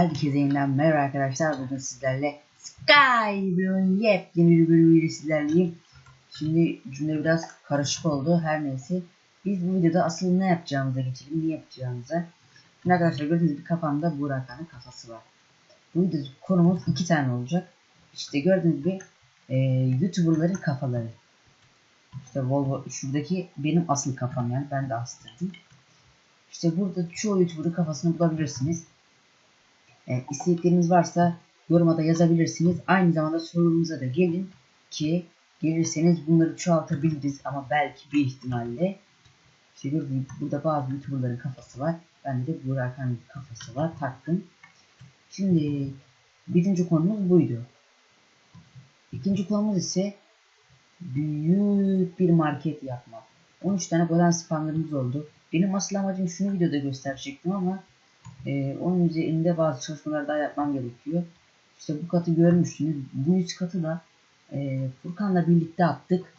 Herkese yeniden merhaba arkadaşlar. Bugün sizlerle Skyblock'un yepyeni bir bölümüyle sizlerleyim. Şimdi cümle biraz karışık oldu. Her neyse. Biz bu videoda asıl ne yapacağımıza geçelim. Ne yapacağımıza. Şimdi arkadaşlar gördüğünüz gibi kafamda Burak Han'ın kafası var. Bu videoda konumuz iki tane olacak. İşte gördüğünüz gibi e, YouTuber'ların kafaları. İşte Volvo şuradaki benim asıl kafam yani. Ben de astırdım. İşte burada çoğu YouTuber'ın kafasını bulabilirsiniz. E, istedikleriniz varsa yoruma da yazabilirsiniz. Aynı zamanda sorumuza da gelin ki gelirseniz bunları çoğaltabiliriz ama belki bir ihtimalle. İşte gördüğünüz burada bazı YouTuber'ların kafası var. Bende de Burak Han'ın kafası var. Taktım. Şimdi birinci konumuz buydu. İkinci konumuz ise büyük bir market yapmak. 13 tane golden spamlarımız oldu. Benim asıl amacım şunu videoda gösterecektim ama e, onun üzerinde bazı çalışmalar daha yapmam gerekiyor. İşte bu katı görmüşsünüz. Bu üst katı da e, Furkan'la birlikte attık.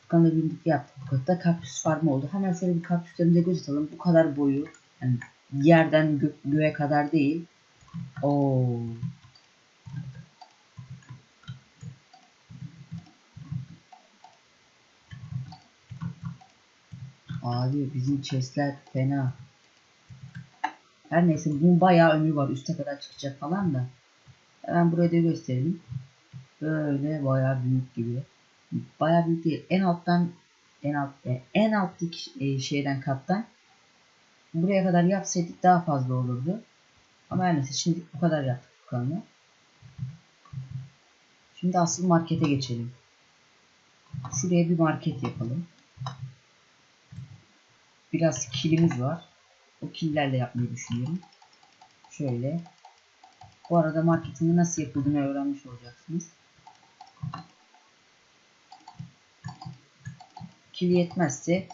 Furkan'la birlikte yaptık bu katta. Kaktüs farmı oldu. Hemen şöyle bir kaktüslerimize göz atalım. Bu kadar boyu. Yani yerden gö göğe kadar değil. Oo. Abi bizim chestler fena. Her neyse bunun bayağı ömrü var. Üste kadar çıkacak falan da. Hemen buraya da gösterelim. Böyle bayağı büyük gibi. Bayağı büyük değil. En alttan en alt e, en alttaki e, şeyden kattan buraya kadar yapsaydık daha fazla olurdu. Ama her neyse şimdi bu kadar yaptık bu kanalı. Şimdi asıl markete geçelim. Şuraya bir market yapalım. Biraz kilimiz var. O killerle yapmayı düşünüyorum. Şöyle. Bu arada marketingi nasıl yapıldığını öğrenmiş olacaksınız. Kil yetmezse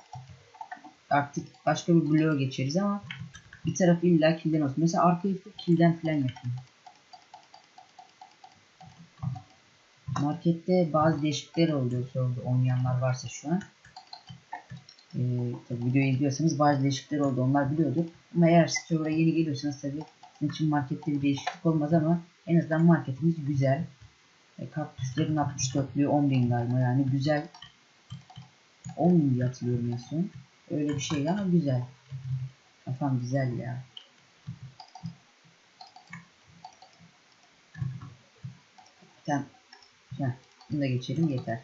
artık başka bir bloğa geçeriz ama bir tarafı illa kilden olsun. Mesela arkayı kilden falan yapın. Markette bazı değişiklikler oluyor sordu oynayanlar varsa şu an. Ee, tabii videoyu izliyorsanız bazı değişiklikler oldu onlar biliyordur. Ama eğer siz oraya yeni geliyorsanız tabii sizin için markette bir değişiklik olmaz ama en azından marketimiz güzel. E, kaktüslerin 64'lüğü 10.000 galiba yani güzel. 10 diye hatırlıyorum en son. Öyle bir şey ama güzel. Kafam güzel ya. Tamam. Heh, bunu da geçelim yeter.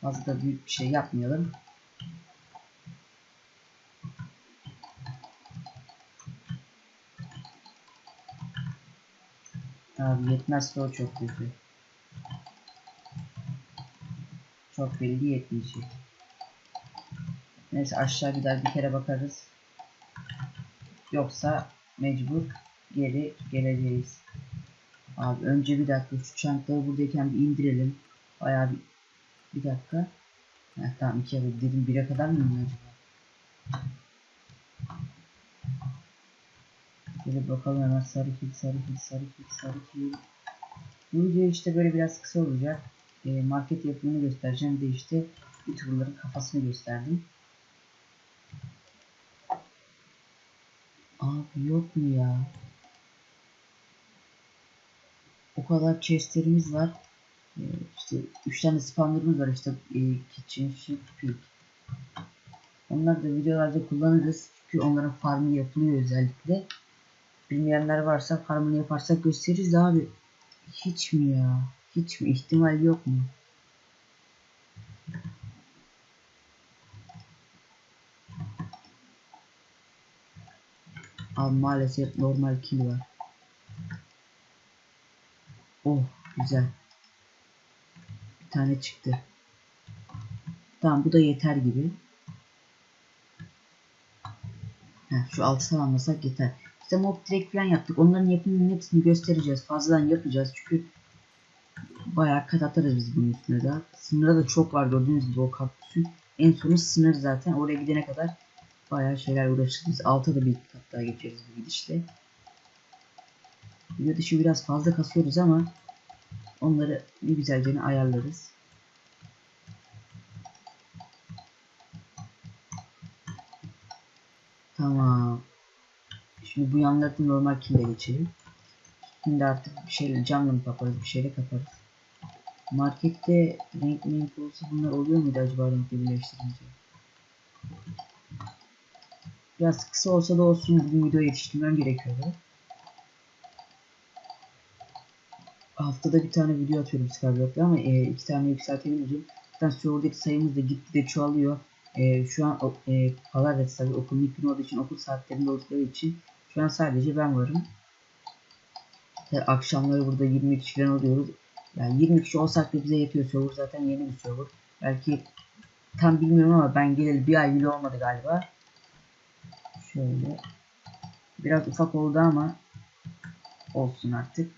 Fazla da büyük bir şey yapmayalım. Abi yetmezse o çok kötü. Çok belli yetmeyecek. Neyse aşağı gider bir kere bakarız. Yoksa mecbur geri geleceğiz. Abi önce bir dakika şu çantayı buradayken bir indirelim. Bayağı bir, bir dakika. Heh, tamam iki adet dedim bire kadar mı acaba? Şöyle bakalım hemen sarı kil, sarı kil, sarı kil, sarı kil. Bu video işte böyle biraz kısa olacak. E, market yapımını göstereceğim de işte YouTuber'ların kafasını gösterdim. Abi yok mu ya? O kadar chestlerimiz var. E, işte 3 tane spawner'ımız var işte e, kitchen, shift, peak. Onları da videolarda kullanırız. Çünkü onların farmı yapılıyor özellikle. Bilmeyenler varsa farmını yaparsak gösteririz abi. Hiç mi ya? Hiç mi? ihtimal yok mu? Abi maalesef normal kill var. Oh güzel. Bir tane çıktı. Tamam bu da yeter gibi. Heh, şu altı tamamlasak yeter. İşte mob track falan yaptık. Onların yapımının hepsini göstereceğiz. Fazladan yapacağız çünkü bayağı kat atarız biz bunun üstüne de. Sınırda da çok var gördüğünüz gibi o kaktüsün. En sonu sınır zaten. Oraya gidene kadar bayağı şeyler uğraşırız. Biz alta da bir kat daha geçeriz bu gidişle. Video dışı biraz fazla kasıyoruz ama onları bir güzelce ayarlarız. Tamam. Şimdi bu yanları normal kille geçelim. Şimdi artık bir şeyle camla mı kaparız bir şeyle kaparız. Markette renk renk olsa bunlar oluyor muydu acaba renkle birleştirince? Biraz kısa olsa da olsun bugün video yetiştirmem gerekiyordu. Haftada bir tane video atıyorum Skyblock'ta ama e, iki tane yükseltebilirim. Zaten serverdaki sayımız da gitgide çoğalıyor. E, şu an e, Palaret tabi okulun ilk olduğu için okul saatlerinde oldukları için şu an sadece ben varım. E, akşamları burada 20 kişi falan oluyoruz. Yani 20 kişi olsak da bize yetiyor server zaten yeni bir server. Belki tam bilmiyorum ama ben geleli bir ay bile olmadı galiba. Şöyle. Biraz ufak oldu ama olsun artık.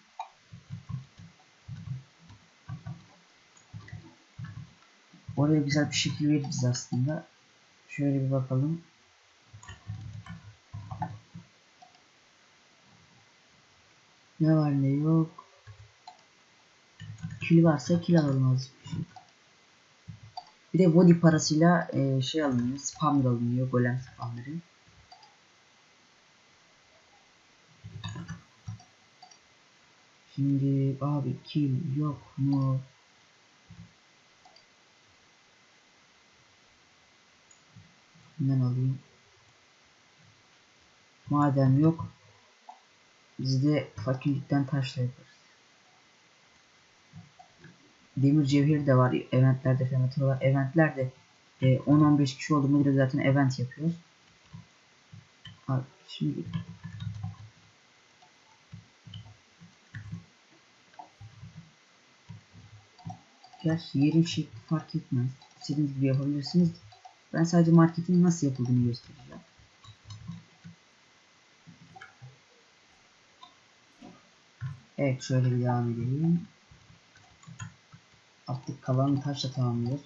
Oraya güzel bir şekil veririz aslında. Şöyle bir bakalım. Ne var ne yok. Kil varsa kil alalım bir de body parasıyla e, şey alınıyor. Spammer alınıyor. Golem spamları. Şimdi abi kill yok mu? Hemen alayım. Madem yok biz de fakirlikten taşla yaparız. Demir cevheri de var eventlerde falan atıyorlar. Eventlerde e, 10-15 kişi olduğunda direkt zaten event yapıyoruz. Abi şimdi Gerçi yerin şekli fark etmez. İstediğiniz gibi yapabilirsiniz. Ben sadece marketin nasıl yapıldığını göstereceğim. Evet şöyle bir devam edelim. Artık kalanı taşla tamamlıyoruz.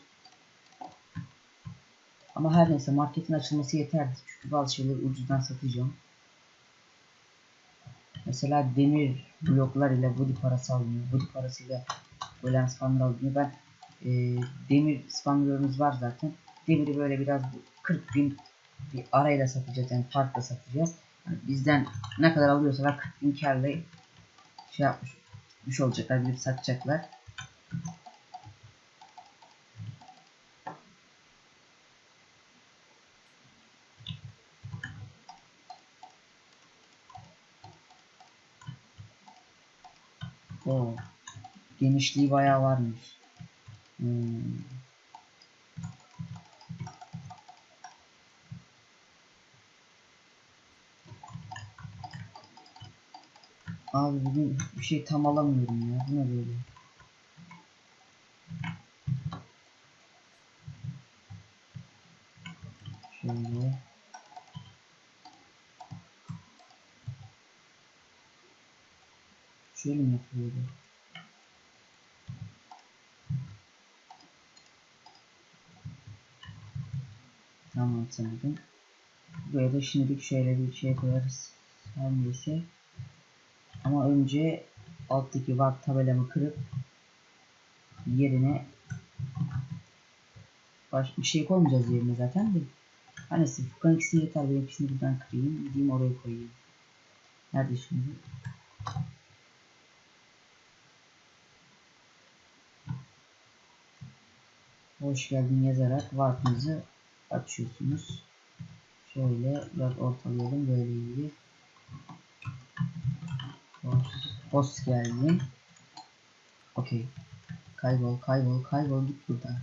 Ama her neyse marketin açılması yeterli. Çünkü bazı şeyleri ucuzdan satacağım. Mesela demir bloklar ile body parası alınıyor. Body parasıyla golem spawner alınıyor. Ben e, demir spawnerlarımız var zaten. Demiri böyle biraz 40 bin bir arayla satacağız yani farkla satacağız. Yani bizden ne kadar alıyorsalar 40 bin karla şey yapmış, yapmış olacaklar, bir satacaklar. O genişliği bayağı varmış. Hmm. Abi bugün bir şey tam alamıyorum ya. Bu ne böyle? Şöyle. Şöyle mi yapıyordu? Tamam sanırım. Buraya da şimdilik şöyle bir şey koyarız. Her neyse. Ama önce alttaki var tabelamı kırıp yerine baş bir şey koymayacağız yerine zaten de. Hani Furkan ikisi yeter ben ikisini buradan kırayım gideyim oraya koyayım. Nerede şimdi? Hoş geldin yazarak warp'ınızı açıyorsunuz. Şöyle biraz ortalayalım böyle iyi. Host geldi. Okey. Kaybol, kaybol, kaybol git buradan.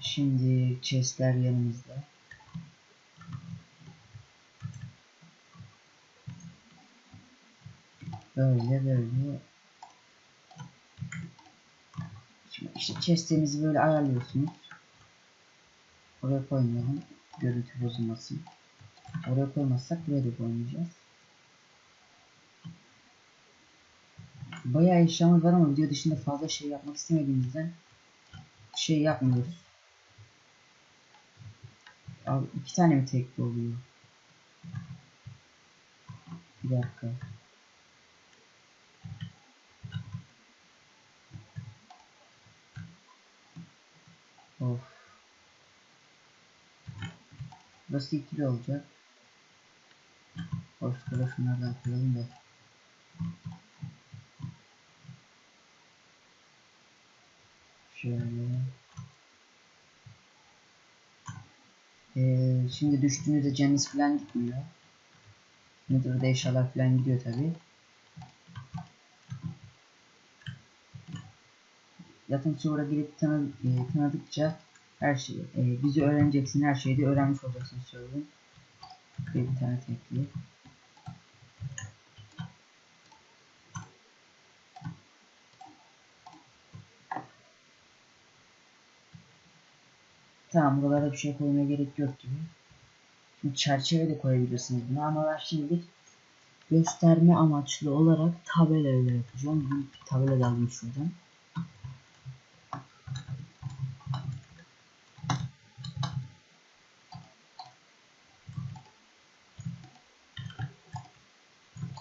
Şimdi chestler yanımızda. Böyle böyle İşte chest'inizi böyle ayarlıyorsunuz. Oraya koymayalım. Görüntü bozulmasın. Oraya koymazsak da koymayacağız. Bayağı eşyamız var ama video dışında fazla şey yapmak istemediğimizden şey yapmıyoruz. Abi iki tane mi tekli oluyor? Bir dakika. Of. Burası ikili olacak. Şöyle şunlardan koyalım da. Şöyle. Ee, şimdi düştüğünüzde canınız falan gitmiyor. Nether'da eşyalar falan gidiyor tabi. Zaten sonra girip tanı, e, tanıdıkça her şey e, bizi öğreneceksin her şeyi de öğrenmiş olacaksın söyleyeyim. Bir internet ekli. Tamam buralara bir şey koymaya gerek yok gibi. Şimdi çerçeve de koyabilirsiniz buna ama ben şimdi gösterme amaçlı olarak tabela öyle yapacağım. Bir tabela da alayım şuradan.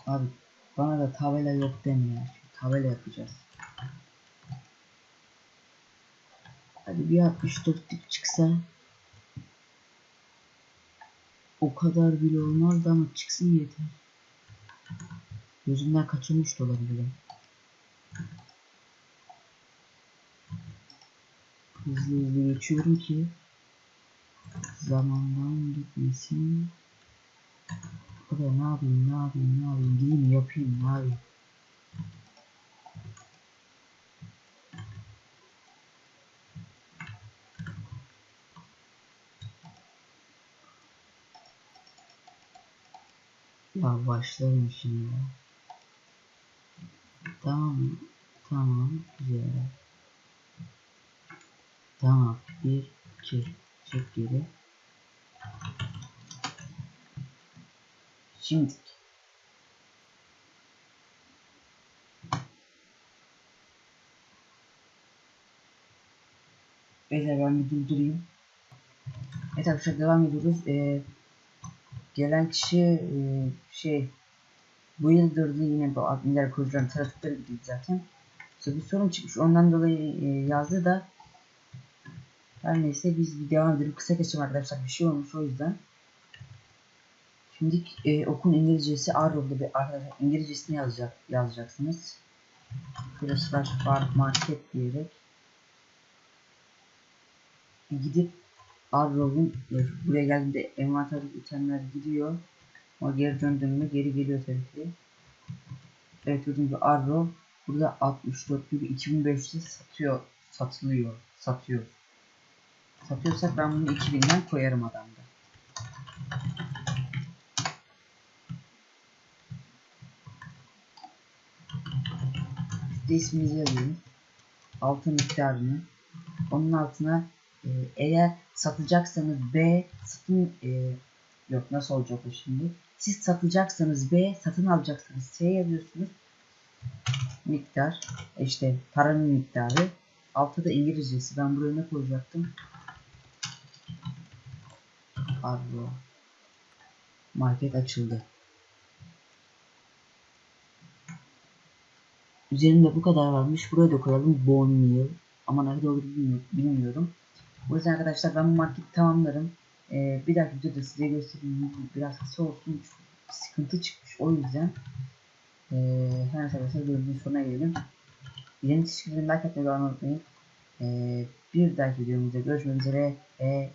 Abi bana da tabela yok deme ya. Tabela yapacağız. Hadi bir 64'lük çıksa o kadar bile olmazdı ama çıksın yeter. Gözümden kaçırmış da olabilirim. Hızlı hızlı geçiyorum ki zamandan gitmesin. Da ne yapayım ne yapayım ne yapayım gideyim yapayım ne yapayım. Ya başlarım şimdi. ya. Tamam. Tamam. Güzel. Tamam. Bir, iki. Çek geri. Şimdi. Beyler ben bir durdurayım. Evet arkadaşlar devam ediyoruz. Ee, gelen kişi e, şey bu yıldırdı yine bu adminler kurucuların taraftarı değil zaten. İşte bir sorun çıkmış ondan dolayı e, yazdı da her neyse biz bir devam edelim. Kısa kesim arkadaşlar bir şey olmuş o yüzden. Şimdi e, okun İngilizcesi Arrow'da bir arkadaşlar İngilizcesini yazacak yazacaksınız. Slash bar market diyerek gidip Arrow'un e, buraya geldiğinde envanter itemler gidiyor. Ama geri döndüm mü geri geliyor tabii ki. Evet gördüğünüz gibi Arrow burada 64 gibi 2500'e satıyor. Satılıyor. Satıyor. Satıyorsak ben bunu 2000'den koyarım adamda. Üstte isminizi yazıyorum. Altın miktarını. Onun altına e, eğer satacaksanız B satın e, yok nasıl olacak o şimdi? Siz satacaksanız B satın alacaksanız S yazıyorsunuz. Miktar işte paranın miktarı. Altta da İngilizcesi. Ben buraya ne koyacaktım? Arro. Market açıldı. Üzerinde bu kadar varmış. Buraya da koyalım. Bone meal. Ama nerede olur bilmiyorum. O yüzden arkadaşlar ben bu marketi tamamlarım. Ee, bir dahaki videoda size göstereyim. Biraz kısa olsun. Sıkıntı çıkmış. O yüzden ee, her arkadaşlar bölümün sonuna gelelim. Yeni teşekkür. Like atmayı unutmayın. Ee, bir dahaki videomuzda görüşmek üzere. Ve